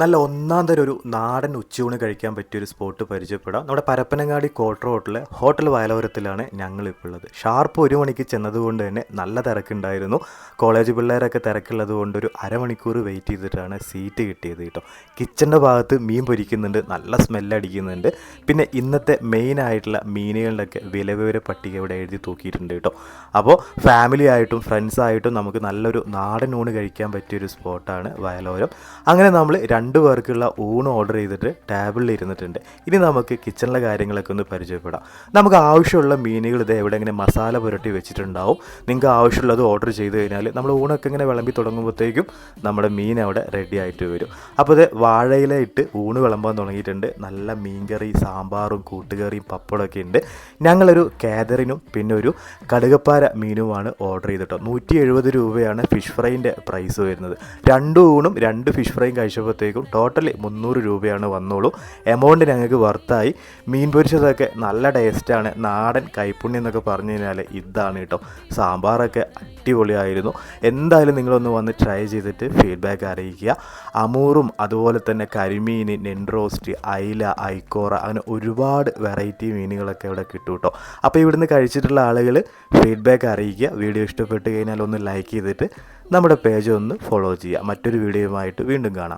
നല്ല ഒന്നാം തരം ഒരു നാടൻ ഉച്ചയൂണ് കഴിക്കാൻ പറ്റിയ ഒരു സ്പോട്ട് പരിചയപ്പെടാം. നമ്മുടെ പരപ്പനങ്ങാടി കോട്ടർ ഹോട്ടലിലെ ഹോട്ടൽ വയലോരത്തിലാണ് ഞങ്ങളിപ്പോൾ ഉള്ളത് ഷാർപ്പ് ഒരു മണിക്ക് ചെന്നതുകൊണ്ട് തന്നെ നല്ല തിരക്കുണ്ടായിരുന്നു. കോളേജ് പിള്ളേരൊക്കെ തിരക്കുള്ളത് കൊണ്ട് ഒരു അരമണിക്കൂർ വെയിറ്റ് ചെയ്തിട്ടാണ് സീറ്റ് കിട്ടിയത് കേട്ടോ. കിച്ചന്റെ ഭാഗത്ത് മീൻ പൊരിക്കുന്നുണ്ട് നല്ല സ്മെല്ലടിക്കുന്നുണ്ട് പിന്നെ ഇന്നത്തെ മെയിൻ ആയിട്ടുള്ള മീനുകളുടെയൊക്കെ വിലവിവര പട്ടിക ഇവിടെ എഴുതി തൂക്കിയിട്ടുണ്ട് കേട്ടോ. അപ്പോൾ ഫാമിലി ആയിട്ടും ഫ്രണ്ട്സ് ആയിട്ടും നമുക്ക് നല്ലൊരു നാടൻ ഊണ് കഴിക്കാൻ പറ്റിയൊരു സ്പോട്ടാണ് വയലോരം. അങ്ങനെ നമ്മൾ രണ്ട് പേർക്കുള്ള ഊണ് ഓർഡർ ചെയ്തിട്ട് ടേബിളിൽ ഇരുന്നിട്ടുണ്ട്. ഇനി നമുക്ക് കിച്ചണിലെ കാര്യങ്ങളൊക്കെ ഒന്ന് പരിചയപ്പെടാം. നമുക്ക് ആവശ്യമുള്ള മീനുകൾ ഇത് എവിടെ ഇങ്ങനെ മസാല പുരട്ടി വെച്ചിട്ടുണ്ടാവും. നിങ്ങൾക്ക് ആവശ്യമുള്ളത് ഓർഡർ ചെയ്ത് കഴിഞ്ഞാൽ നമ്മൾ ഊണൊക്കെ ഇങ്ങനെ വിളമ്പി തുടങ്ങുമ്പോഴത്തേക്കും നമ്മുടെ മീൻ അവിടെ റെഡി ആയിട്ട് വരും. അപ്പോൾ ഇത് വാഴയില ഇട്ട് ഊണ് വിളമ്പാൻ തുടങ്ങിയിട്ടുണ്ട്. നല്ല മീൻകറി സാമ്പാറും കൂട്ടുകറിയും പപ്പടമൊക്കെ ഉണ്ട്. ഞങ്ങളൊരു കാതറിനും പിന്നെ ഒരു കടുകപ്പാര മീനുമാണ് ഓർഡർ ചെയ്തിട്ടോ നൂറ്റി എഴുപത് രൂപയാണ് ഫിഷ് ഫ്രൈന്റെ പ്രൈസ് വരുന്നത്. രണ്ട് ഊണും രണ്ട് ഫിഷ് ഫ്രൈയും കഴിച്ചപ്പോഴത്തേക്കും ടോട്ടലി മുന്നൂറ് രൂപയാണ് വന്നോളൂ. എമൗണ്ട് ഞങ്ങൾക്ക് വർത്തായി മീൻ പൊരിച്ചതൊക്കെ നല്ല ടേസ്റ്റാണ് നാടൻ കൈപ്പുണ്യം എന്നൊക്കെ പറഞ്ഞു കഴിഞ്ഞാൽ ഇതാണ് കേട്ടോ സാമ്പാറൊക്കെ അടിപൊളിയായിരുന്നു. എന്തായാലും നിങ്ങളൊന്ന് വന്ന് ട്രൈ ചെയ്തിട്ട് ഫീഡ്ബാക്ക് അറിയിക്കുക. അമൂറും അതുപോലെ തന്നെ കരിമീൻ നെൻറോസ്റ്റ് അയില ഐക്കോറ അങ്ങനെ ഒരുപാട് വെറൈറ്റി മീനുകളൊക്കെ ഇവിടെ കിട്ടും കേട്ടോ അപ്പോൾ ഇവിടുന്ന് കഴിച്ചിട്ടുള്ള ആളുകൾ ഫീഡ്ബാക്ക് അറിയിക്കുക. വീഡിയോ ഇഷ്ടപ്പെട്ട് കഴിഞ്ഞാൽ ഒന്ന് ലൈക്ക് ചെയ്തിട്ട് നമ്മുടെ പേജ് ഒന്ന് ഫോളോ ചെയ്യുക. മറ്റൊരു വീഡിയോയുമായിട്ട് വീണ്ടും കാണാം.